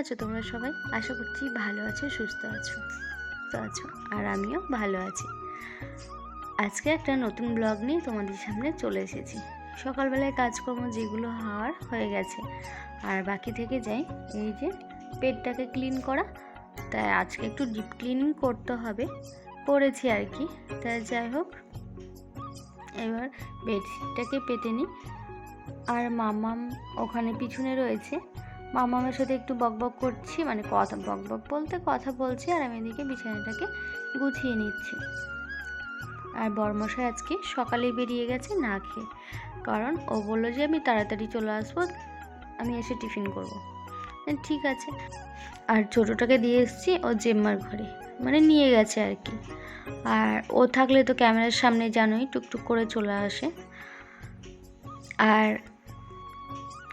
আছো তোমরা সবাই? আশা করছি ভালো আছো, সুস্থ আছো। সুস্থ আছো, আর আমিও ভালো আছি। আজকে একটা নতুন ব্লগ নিয়ে তোমাদের সামনে চলে এসেছি। সকালবেলায় কাজকর্ম যেগুলো হওয়ার হয়ে গেছে, আর বাকি থেকে যাই, এই যে পেটটাকে ক্লিন করা। তাই আজকে একটু ডিপ ক্লিনিং করতে হবে, করেছি আর কি। তাই যাই হোক, এবার বেডশিটটাকে পেতে নিই। আর মামাম ওখানে পিছনে রয়েছে। মামামের সাথে একটু বকবক করছি মানে কথা বকবক বলতে কথা বলছি, আর আমি এদিকে বিছানাটাকে গুছিয়ে নিচ্ছি। আর বর্মশাই আজকে সকালেই বেরিয়ে গেছে না খেয়ে। কারণ ও বলল যে আমি তাড়াতাড়ি চলে আসব, আমি এসে টিফিন করব। ঠিক আছে। আর ছোটোটাকে দিয়ে এসেছি ও জেম্মার ঘরে মানে নিয়ে গেছে আর কি। আর ও থাকলে তো ক্যামেরার সামনে জানোই টুকটুক করে চলে আসে। আর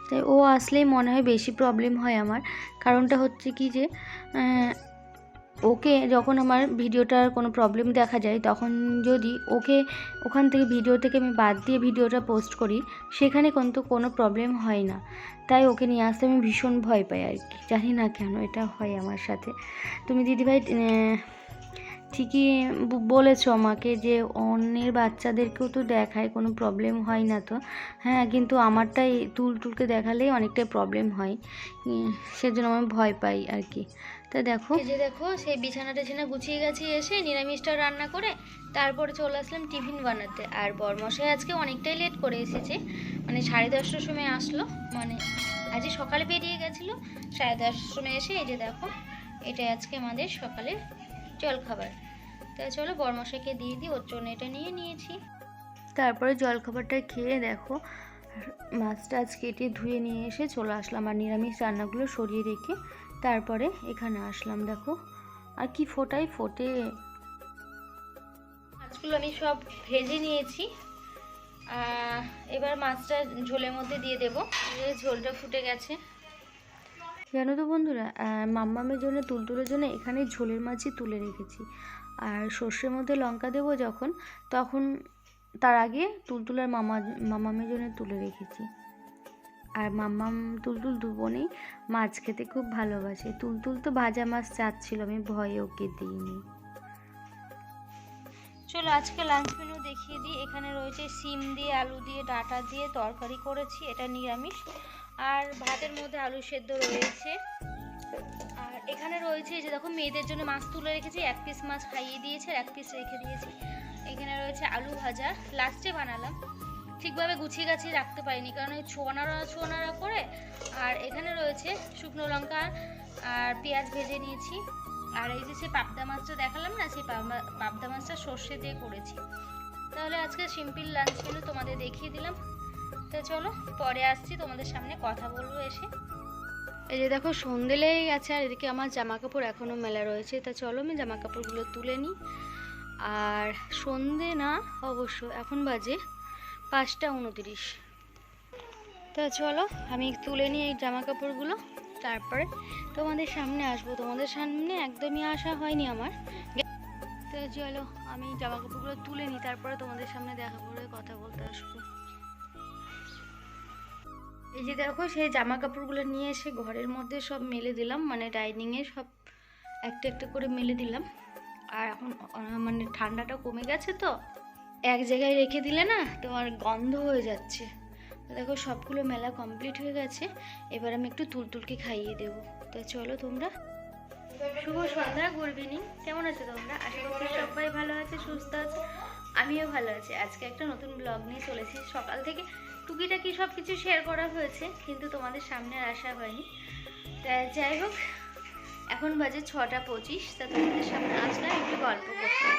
তাই ও আসলেই মনে হয় বেশি প্রবলেম হয় আমার। কারণটা হচ্ছে কি যে ওকে যখন আমার ভিডিওটার কোনো প্রবলেম দেখা যায়, তখন যদি ওকে ওখান থেকে ভিডিও থেকে আমি বাদ দিয়ে ভিডিওটা পোস্ট করি, সেখানে কিন্তু কোনো প্রবলেম হয় না। তাই ওকে নিয়ে আসতে আমি ভীষণ ভয় পাই আর কি। জানি না কেন এটা হয় আমার সাথে। তুমি দিদিভাই ঠিকই বলেছ আমাকে যে অন্যের বাচ্চাদেরকেও তো দেখায়, কোনো প্রবলেম হয় না তো। হ্যাঁ কিন্তু আমারটাই তুল তুলকে দেখালেই অনেকটাই প্রবলেম হয়। সেজন্য আমি ভয় পাই আর কি তা দেখো। যে দেখো, সেই বিছানা টিছানা গুছিয়ে গেছে এসে নিরামিষটা রান্না করে তারপরে চলে আসলাম টিফিন বানাতে। আর বরমশাই আজকে অনেকটাই লেট করে এসেছে। মানে সাড়ে দশটার সময় আসলো। মানে আজকে সকালে বেরিয়ে গেছিল। সাড়ে দশটার সময় এসে এই যে দেখো, এটাই আজকে আমাদের সকালের জলখাবার তাই চলো বরমশাইকে দিয়ে দিই ওর জন্য এটা নিয়ে নিয়েছি। তারপরে জলখাবারটা খেয়ে দেখো মাছটা আজ কেটে ধুয়ে নিয়ে এসে চলে আসলাম আর নিরামিষ রান্নাগুলো সরিয়ে রেখে তারপরে এখানে আসলাম দেখো। আর কি ফোটাই ফোটে। মাছগুলো আমি সব ভেজে নিয়েছি। এবার মাছটা ঝোলের মধ্যে দিয়ে দেবো। ঝোলটা ফুটে গেছে। জানো তো বন্ধুরা মাম্মামের জন্য, তুলতুলের জন্য এখানে ঝোলের মাছই তুলে রেখেছি। আর সর্ষের মধ্যে লঙ্কা দেবো যখন, তখন তার আগে তুলতুলার মামা মামামের জন্য তুলে রেখেছি। আর মাম্মাম তুলতুল দু বোনেই মাছ খেতে খুব ভালোবাসে। তুলতুল তো ভাজা মাছ চাচ্ছিল, আমি ভয়ে ওকে দিইনি। চলো আজকে লাঞ্চ মেনু দেখিয়ে দিই। এখানে রয়েছে সিম দিয়ে, আলু দিয়ে, ডাটা দিয়ে তরকারি করেছি। এটা নিরামিষ। আর ভাতের মধ্যে আলু সেদ্ধ রয়েছে। আর এখানে রয়েছে যে দেখো, মেয়েদের জন্য মাছ তুলে রেখেছি, এক পিস মাছ খাইয়ে দিয়েছে আর এক পিস রেখে দিয়েছি। এখানে রয়েছে আলু ভাজা লাস্টে বানালাম। ঠিকভাবে গুছিয়ে গাছিয়ে রাখতে পারিনি, কারণ ওই ছোয়ানারা ছোয়ানারা করে। আর এখানে রয়েছে শুকনো লঙ্কা আর পেঁয়াজ ভেজে নিয়েছি। আর এই যে সে পাবদা মাছটা দেখালাম না, সেই পাবদা- মাছটা সর্ষে দিয়ে করেছি। তাহলে আজকে সিম্পল লাঞ্চ মেনু তোমাদের দেখিয়ে দিলাম। তো চলো, পরে আসছি, তোমাদের সামনে কথা বলব এসে। এই যে দেখো, সন্ধে লেগে গেছে, আর এদিকে আমার জামা কাপড় এখনও মেলা রয়েছে। তা চলো, আমি জামা কাপড়গুলো তুলে নিই। আর সন্ধে না, অবশ্য এখন বাজে পাঁচটা উনতিরিশ। তা চলো, আমি তুলে নিই এই জামা কাপড়গুলো তারপরে তোমাদের সামনে আসব। তোমাদের সামনে একদমই আসা হয়নি আমার। তো চলো, আমি জামা কাপড়গুলো তুলে নিই, তারপরে তোমাদের সামনে দেখা করে কথা বলতে আসব। এই যে দেখো, সেই জামা কাপড়গুলো নিয়ে এসে ঘরের মধ্যে সব মেলে দিলাম। মানে ডাইনিংয়ে সব একটা একটা করে মেলে দিলাম। আর এখন মানে ঠান্ডাটা কমে গেছে তো, এক জায়গায় রেখে দিলে না তোমার গন্ধ হয়ে যাচ্ছে। দেখো, সবগুলো মেলা কমপ্লিট হয়ে গেছে। এবার আমি একটু তুলতুলকে খাইয়ে দেবো। তো চলো তোমরা। শুভ সন্ধ্যা, গুড ইভিনিং। কেমন আছো তোমরা? আশা করছি সবাই ভালো আছে, সুস্থ আছে। আমিও ভালো আছি। আজকে একটা নতুন ব্লগ নিয়ে চলেছি। সকাল থেকে টুকিটাকি সব কিছু শেয়ার করা হয়েছে, কিন্তু তোমাদের সামনে আর আসা হয়নি। তা যাই হোক, এখন বাজে ছটা পঁচিশ, তা তোমাদের সামনে আসলাম একটু গল্প করতে।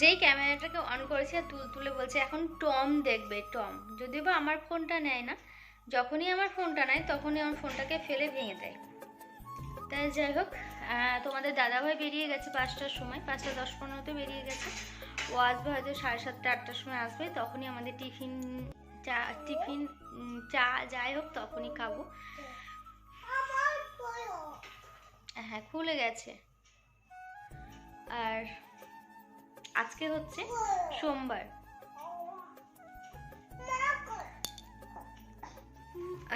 যেই ক্যামেরাটাকে অন করেছে তুল তুলে বলছে, এখন টম দেখবে, টম। যদিও বা আমার ফোনটা নেয় না, যখনই আমার ফোনটা নেয়, তখনই আমার ফোনটাকে ফেলে ভেঙে দেয়। তাই যাই হোক তোমাদের দাদাভাই বেরিয়ে গেছে পাঁচটার সময়, পাঁচটা দশ পনেরোতে বেরিয়ে গেছে। ও আসবে হয়তো সাড়ে সাতটা, আটটার সময় আসবে, তখনই আমাদের টিফিন চা টিফিন চা যাই হোক তখনই খাব। হ্যাঁ খুলে গেছে। আর আজকে হচ্ছে সোমবার।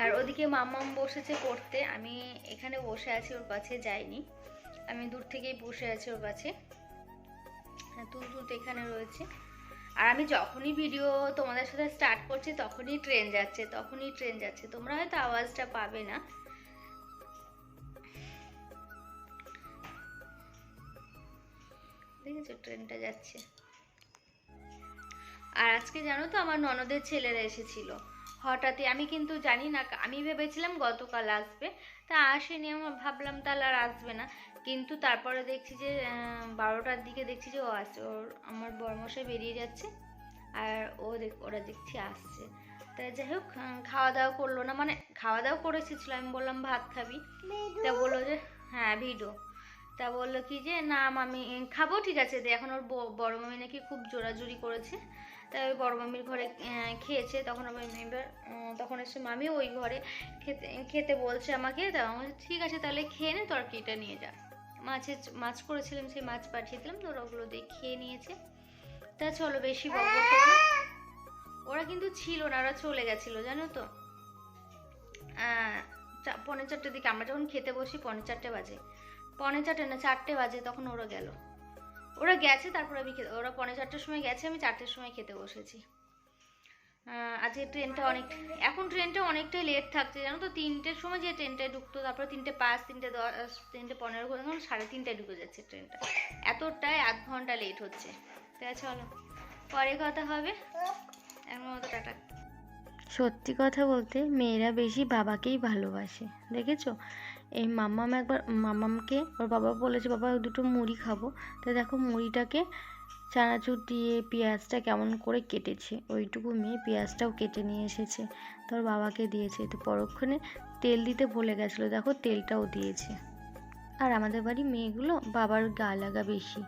আর ওদিকে মাম্মাম বসেছে পড়তে, আমি এখানে বসে আছি, ওর কাছে যাইনি। আমি দূর থেকেই বসে আছি ওর কাছে। হ্যাঁ তুলতুল তো এখানে রয়েছে। আর আমি যখনই ভিডিও তোমাদের সাথে স্টার্ট করছি, তখনই ট্রেন যাচ্ছে, তখনই ট্রেন যাচ্ছে। তোমরা হয়তো আওয়াজটা পাবে না। দেখেছ ট্রেনটা যাচ্ছে। আর আজকে জানো তো আমার ননদের ছেলেরা এসেছিল। হঠাৎই, আমি কিন্তু জানি না, আমি ভেবেছিলাম গতকাল আসবে। তা আসেনি আমার ভাবলাম তাহলে আর আসবে না। কিন্তু তারপরে দেখছি যে বারোটার দিকে দেখছি যে ও আসছে। ওর আমার বরমশাই বেরিয়ে যাচ্ছে আর ও দেখ ওরা দেখছি আসছে। তা যাই হোক খাওয়া দাওয়া করল না। মানে খাওয়া দাওয়া করে এসেছিল। আমি বললাম ভাত খাবি? তা বলল যে হ্যাঁ ভিডিও তা বলল কি যে না আমি খাব ঠিক আছে। দে এখন ওর ব- বড় মামি নাকি খুব জোরাজুরি করেছে। তাই ওই বড় মামির ঘরে খেয়েছে। তখন আমি এবার তখন এসে মামি ওই ঘরে খেতে খেতে বলছে আমাকে। তা ঠিক আছে তাহলে খেয়ে নে তরকারিটা নিয়ে যা। মাছের মাছ করেছিলাম সেই মাছ পাঠিয়ে দিলাম তো ওরা ওগুলো দিয়ে খেয়ে নিয়েছে। তা চলো বেশি ওরা কিন্তু ছিল না ওরা চলে গেছিল জানো তো? আহ, চা- পৌনে চারটের দিকে আমরা যখন খেতে বসি পৌনে চারটে বাজে। পৌনে চারটে না চারটে বাজে তখন ওরা গেল। ওরা গেছে তারপরে আমি ওরা পৌনে চারটের সময় গেছে আমি চারটের সময় খেতে বসেছি। আজকে ট্রেনটা অনেক, এখন ট্রেনটা অনেকটাই লেট থাকছে, জানো তো? তিনটের সময় যে ট্রেনটায় ঢুকতো, তারপরে তিনটে পাঁচ, তিনটে দশ, তিনটে পনেরো করে এখন সাড়ে তিনটায় ঢুকে যাচ্ছে ট্রেনটা। এতটাই আধ ঘণ্টা লেট হচ্ছে। তা চলো, পরে কথা হবে। এখন মতো টাটা। সত্যি কথা বলতে, মেয়েরা বেশি বাবাকেই ভালোবাসে, দেখেছ? এই মাম্মাম একবার, মাম্মামকে, ওর বাবা বলেছে, বাবা, দুটো মুড়ি খাব। তো দেখো মুড়িটাকে চানাচুর দিয়ে পেঁয়াজটা কেমন করে কেটেছে? ওইটুকু মেয়ে পেঁয়াজটাও কেটে নিয়ে এসেছে। তোর বাবাকে দিয়েছে। তো পরক্ষণে তেল দিতে ভুলে গেছিল। দেখো তেলটাও দিয়েছে। আর আমাদের বাড়ি মেয়েগুলো বাবার গা লাগা বেশি।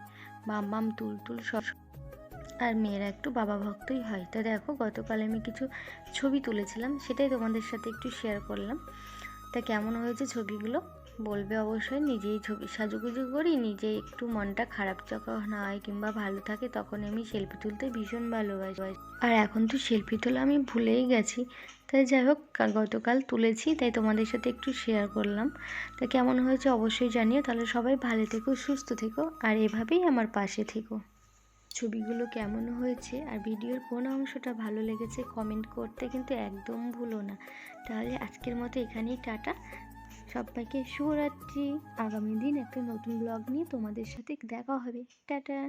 মাম্মাম তুলতুল সব আর মেয়েরা একটু বাবা ভক্তই হয়। তা দেখো, গতকাল আমি কিছু ছবি তুলেছিলাম। সেটাই তোমাদের সাথে একটু শেয়ার করলাম। তা কেমন হয়েছে ছবিগুলো? বলবে অবশ্যই, নিজেই ছবি সাজুগুজু করি নিজে একটু মনটা খারাপ যখন হয় কিংবা ভালো থাকে তখন আমি সেলফি তুলতে ভীষণ ভালোবাসি। আর এখন তো সেলফি তোলা আমি ভুলেই গেছি। তাই যাই হোক গতকাল তুলেছি, তাই তোমাদের সাথে একটু শেয়ার করলাম। তা কেমন হয়েছে অবশ্যই জানিও। তাহলে সবাই ভালো থেকো, সুস্থ থেকো, আর এভাবেই আমার পাশে থেকো। ছবিগুলো কেমন হয়েছে আর ভিডিওর কোন অংশটা ভালো লেগেছে কমেন্ট করতে কিন্তু একদম ভুলো না। তাহলে আজকের মতো এখানেই, টাটা। সবাইকে শুভরাত্রি। আগামী দিন একটা নতুন ব্লগ নিয়ে তোমাদের সাথে দেখা হবে। টাটা!